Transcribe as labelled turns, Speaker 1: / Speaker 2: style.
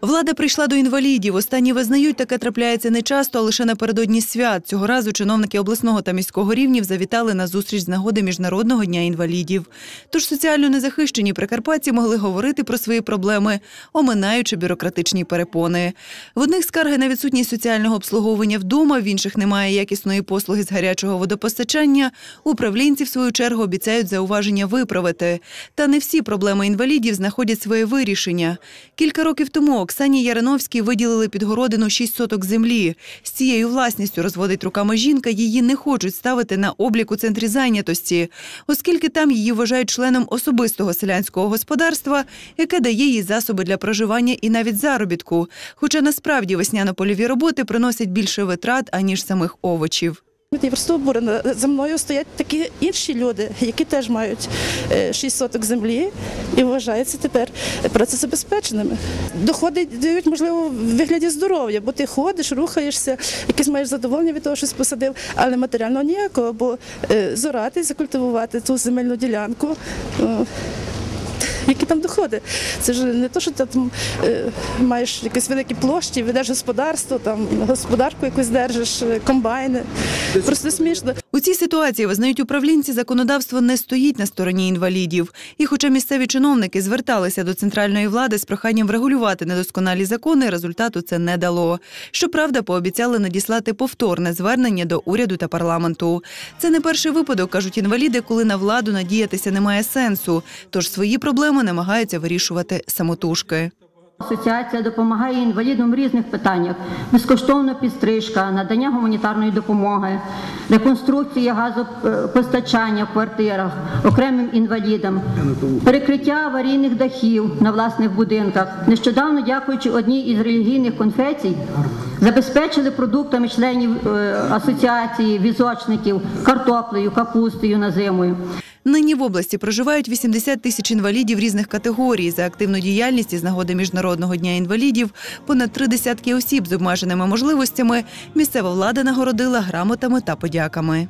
Speaker 1: Влада прийшла до інвалідів. Останні визнають, таке трапляється не часто, а лише напередодні свят. Цього разу чиновники обласного та міського рівнів завітали на зустріч з нагоди Міжнародного дня інвалідів. Тож соціально незахищені прикарпатці могли говорити про свої проблеми, оминаючи бюрократичні перепони. В одних скарги на відсутність соціального обслуговування вдома, в інших немає якісної послуги з гарячого водопостачання. Управлінці, в свою чергу, обіцяють зауваження виправити. Та не всі проблеми інвалідів знаходять своє вирішення. Кілька років тому Оксані Яриновській виділили під городину 6 соток землі. З цією власністю розводить руками жінка, її не хочуть ставити на облік у центрі зайнятості, оскільки там її вважають членом особистого селянського господарства, яке дає їй засоби для проживання і навіть заробітку. Хоча насправді весняно-польові роботи приносять більше витрат, аніж самих овочів.
Speaker 2: Просто обурена. За мною стоять такі інші люди, які теж мають е, 6 соток землі і вважаються тепер працезабезпеченими. Доходи дають, можливо, в вигляді здоров'я, бо ти ходиш, рухаєшся, якесь маєш задоволення від того, що посадив, але матеріально ніякого, бо е, зорати, закультивувати ту земельну ділянку. е, Які там доходи? Це ж не то, що ти там е, маєш якісь великі площі, ведеш господарство, там господарку якусь держиш, комбайни. Просто смішно.
Speaker 1: У цій ситуації визнають управлінці, законодавство не стоїть на стороні інвалідів. І хоча місцеві чиновники зверталися до центральної влади з проханням врегулювати недосконалі закони, результату це не дало. Щоправда, пообіцяли надіслати повторне звернення до уряду та парламенту. Це не перший випадок, кажуть інваліди, коли на владу надіятися немає сенсу. Тож свої проблеми намагаються вирішувати самотужки.
Speaker 3: Асоціація допомагає інвалідам в різних питаннях: безкоштовна підстрижка, надання гуманітарної допомоги, реконструкція газопостачання в квартирах окремим інвалідам, перекриття аварійних дахів на власних будинках. Нещодавно, дякуючи одній із релігійних конфесій, забезпечили продуктами членів е, асоціації візочників картоплею, капустою на зимою.
Speaker 1: Нині в області проживають 80 тисяч інвалідів різних категорій. За активну діяльність із нагоди Міжнародного дня інвалідів понад три десятки осіб з обмеженими можливостями місцева влада нагородила грамотами та подяками.